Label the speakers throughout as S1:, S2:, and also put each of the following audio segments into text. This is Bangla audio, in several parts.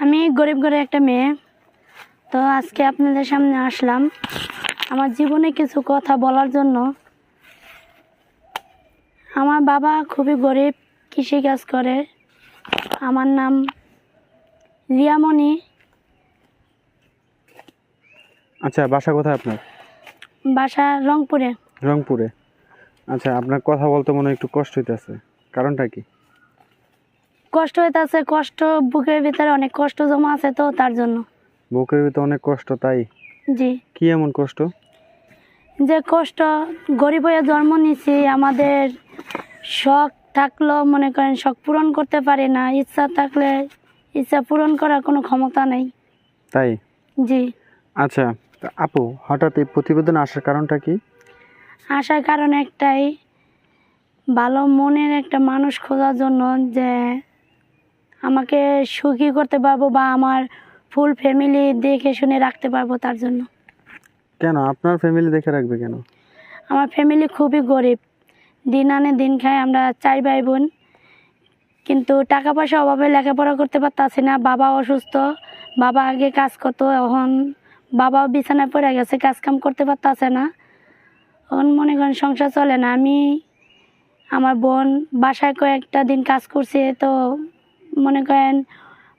S1: আমি গরিব ঘরে একটা মেয়ে তো আজকে আপনাদের সামনে আসলাম। আমার জীবনে কিছু কথা বলার জন্য। আমার বাবা খুবই গরিব কৃষিকাজ করে। আমার নাম রিয়ামণি।
S2: আচ্ছা বাসা কোথায় আপনার?
S1: বাসা রংপুরে।
S2: রংপুরে। আচ্ছা আপনার কথা বলতে মনে হয় একটু কষ্ট হইতেছে। কারণটা কি?
S1: কষ্ট হইতাছে কষ্ট বুকের ভিতরে অনেক কষ্ট জমা আছে তো তার জন্য।
S2: বুকের ভিতরে অনেক কষ্ট তাই?
S1: জি।
S2: কি এমন কষ্ট?
S1: যে কষ্ট গরিব হয়ে জন্ম নিছি আমাদের শখ থাকলেও মনে করেন শখ পূরণ করতে পারি না ইচ্ছা থাকলে ইচ্ছা পূরণ করার কোনো ক্ষমতা নেই।
S2: তাই?
S1: জি।
S2: আচ্ছা তা আপু হঠাৎ এই প্রতিবেদন আসার কারণটা কি?
S1: আসার কারণ একটাই ভালো মনের একটা মানুষ খোঁজার জন্য যে আমাকে সুখী করতে পারব বা আমার ফুল ফ্যামিলি দেখে শুনে রাখতে পারব তার জন্য।
S2: কেন? আপনার ফ্যামিলি দেখে রাখবে কেন?
S1: আমার ফ্যামিলি খুবই গরিব। দিন আনে দিন খায় আমরা চার ভাই বোন। কিন্তু টাকা পয়সা অভাবে লেখাপড়া করতে পারতাছি না বাবা অসুস্থ বাবা আগে কাজ করতো এখন বাবাও বিছানায় পড়ে গেছে কাজ কাম করতে পারতাছে না। এখন মনে করেন সংসার চলে না। আমি আমার বোন বাসায় কয়েকটা দিন কাজ করছে তো মনে করেন,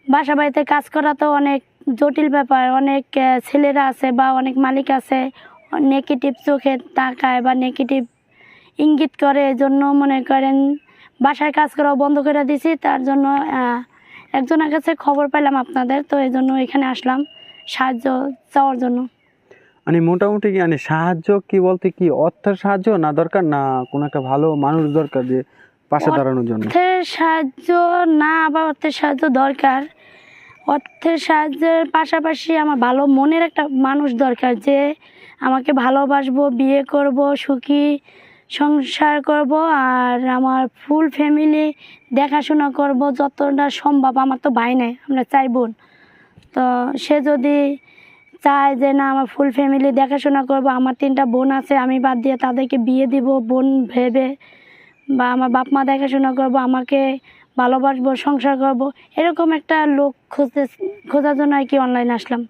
S1: বাসা বাড়িতে কাজ করা তো অনেক জটিল ব্যাপার। অনেক ছেলেরা আছে বা অনেক মালিক আছে নেগেটিভ চোখে তাকায় বা নেগেটিভ ইঙ্গিত করে। এজন্য মনে করেন, বাসায় কাজ করা বন্ধ করে দিছি। তার জন্য একজনের কাছে খবর পেলাম আপনাদের। তো এই জন্য এখানে আসলাম সাহায্য চাওয়ার জন্য।
S2: মানে মোটামুটি মানে সাহায্য কি বলতে কি অর্থের সাহায্য না দরকার? না, কোনো একটা ভালো মানুষ দরকার যে পাশে দাঁড়ানোর জন্য।
S1: অর্থের সাহায্য না আবার অর্থের সাহায্য দরকার। অর্থের সাহায্যের পাশাপাশি আমার ভালো মনের একটা মানুষ দরকার যে আমাকে ভালোবাসবো বিয়ে করব সুখী সংসার করব আর আমার ফুল ফ্যামিলি দেখাশোনা করব। যতটা সম্ভব আমার তো ভাই নাই আমরা চাই বোন। তো সে যদি চায় যে না আমার ফুল ফ্যামিলি দেখাশোনা করব আমার তিনটা বোন আছে আমি বাদ দিয়ে তাদেরকে বিয়ে দিব বোন ভেবে বা আমার বাপ মা দেখাশোনা করব আমাকে ভালোবাসবো সংসার করব এরকম একটা লোক খুঁজতে খোঁজার জন্য আর কি অনলাইনে আসলাম।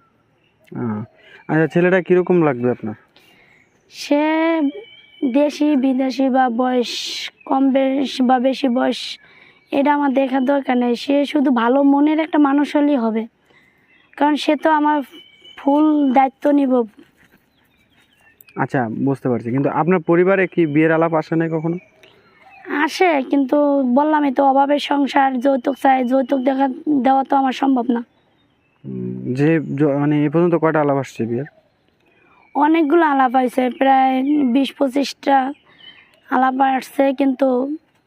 S2: আচ্ছা ছেলেটা কীরকম লাগবে আপনার?
S1: সে দেশি বিদেশি বা বয়স কম বেশ বা বেশি বয়স এটা আমার দেখার দরকার নেই। সে শুধু ভালো মনের একটা মানুষ হলেই হবে। কারণ সে তো আমার ফুল দায়িত্ব নিব।
S2: আচ্ছা বুঝতে পারছি। কিন্তু আপনার পরিবারে কি বিয়ের আলাপ আসে নাই কখনো?
S1: আসে কিন্তু বললামই তো অভাবের সংসার যৌতুক চাই যৌতুক দেখা দেওয়া তো আমার সম্ভব না।
S2: যে জ- মানে এ পর্যন্ত কয়টা আলাপ আসছে বিয়ের?
S1: অনেকগুলো আলাপ আছে প্রায় বিশ পঁচিশটা আলাপ আসছে কিন্তু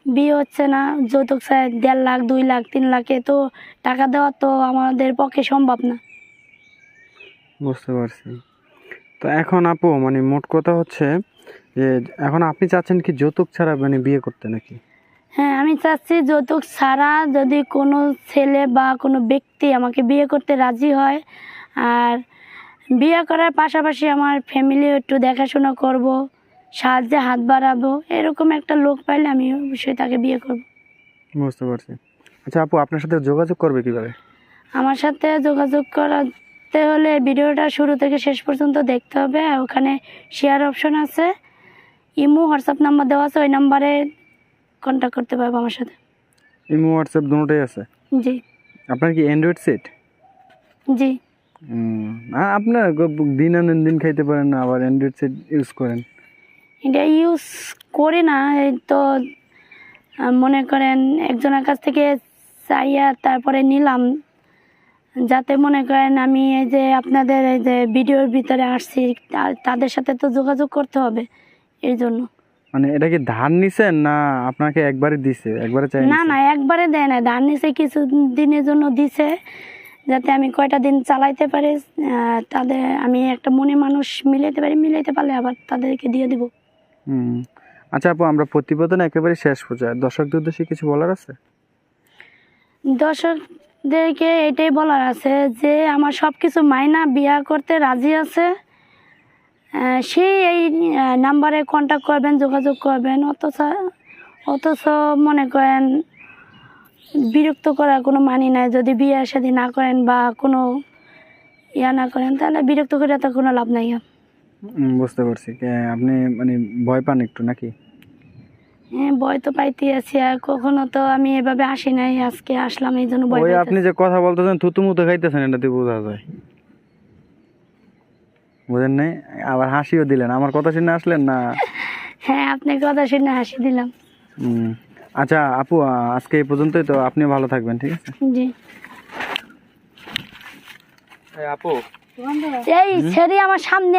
S1: বিয়ে হচ্ছে না যৌতুক চাই দেড় লাখ দুই লাখ তিন লাখে তো টাকা দেওয়া তো আমাদের পক্ষে সম্ভব না।
S2: বুঝতে পারছি। তো এখন আপু মানে মোট কথা হচ্ছে যে এখন আপনি চাচ্ছেন কি যৌতুক ছাড়া মানে বিয়ে করতে নাকি?
S1: হ্যাঁ আমি চাচ্ছি যৌতুক ছাড়া যদি কোনো ছেলে বা কোনো ব্যক্তি আমাকে বিয়ে করতে রাজি হয় আর বিয়ে করার পাশাপাশি আমার ফ্যামিলি একটু দেখাশোনা করব সাহায্যে হাত বাড়াবো এরকম একটা লোক পাইলে আমি অবশ্যই তাকে বিয়ে করব।
S2: বুঝতে পারছি। আচ্ছা আপু আপনার সাথে যোগাযোগ করবে কীভাবে?
S1: আমার সাথে যোগাযোগ করাতে হলে ভিডিওটা শুরু থেকে শেষ পর্যন্ত দেখতে হবে। আর ওখানে শেয়ার অপশন আছে। ইমো হোয়াটসঅ্যাপ নাম্বার দেওয়া আছে ওই নাম্বারে কন্ট্যাক্ট করতে পারব আমার সাথে।
S2: ইমো হোয়াটসঅ্যাপ দুটোই আছে?
S1: জি।
S2: আপনার কি অ্যান্ড্রয়েড সেট
S1: জি।
S2: আপনার দিন আনেন দিন খাইতে পারেন না আবার অ্যান্ড্রয়েড সেট ইউজ করেন।
S1: এটা ইউজ করি না এই তো মনে করেন একজনের কাছ থেকে চাইয়া তারপরে নিলাম যাতে মনে করেন আমি এই যে আপনাদের এই যে ভিডিওর ভিতরে আসছি তাদের সাথে তো যোগাযোগ করতে হবে এর জন্য।
S2: মানে এটা কি ধার নিছেন না আপনাকে একবারে দিছে? একবারে চাই
S1: না না একবারে দেয় না। ধান নিচে কিছু দিনের জন্য দিছে যাতে আমি কয়টা দিন চালাইতে পারি তাদের আমি একটা মনে মানুষ মিলাইতে পারি মিলাইতে পারলে আবার তাদেরকে দিয়ে দিব।
S2: হুম। আচ্ছা আপু আমরা প্রতিবেদন একেবারে শেষ পর্যায়ে। দর্শকদের উদ্দেশ্যে কিছু বলার আছে?
S1: দর্শকদেরকে এটাই বলার আছে যে আমার সব কিছু মাইনা বিয়া করতে রাজি আছে। সেই এই নাম্বারে কন্ট্যাক্ট করবেন, যোগাযোগ করবেন, অথচ অথচ মনে করেন বিরক্ত করার কোনো মানি নাই। যদি বিয়ে শাদি না করেন বা কোনো ইয়া না করেন, তাহলে বিরক্ত করে তো কোনো লাভ নাই।
S2: বুঝতে পারছি। আপনি মানে ভয় পান একটু নাকি?
S1: হ্যাঁ ভয় তো পাইতে আছি। আর কখনো তো আমি এভাবে আসি নাই। আজকে আসলাম এই জন্য ভয়
S2: ওই আপনি যে কথা বলতেছেন থুতু মুতু খাইতেছেন এটাতে বোঝা যায়। বুঝেন নাই? আবার হাসিও দিলেন। আমার কথা শুনে আসলেন না?
S1: হ্যাঁ আপনার কথা শুনে হাসি দিলাম।
S2: আচ্ছা আপু আজকে এই পর্যন্তই তো। আপনি ভালো থাকবেন ঠিক আছে?
S1: জি।
S2: আপু।
S1: এই ছেড়ে আমার সামনে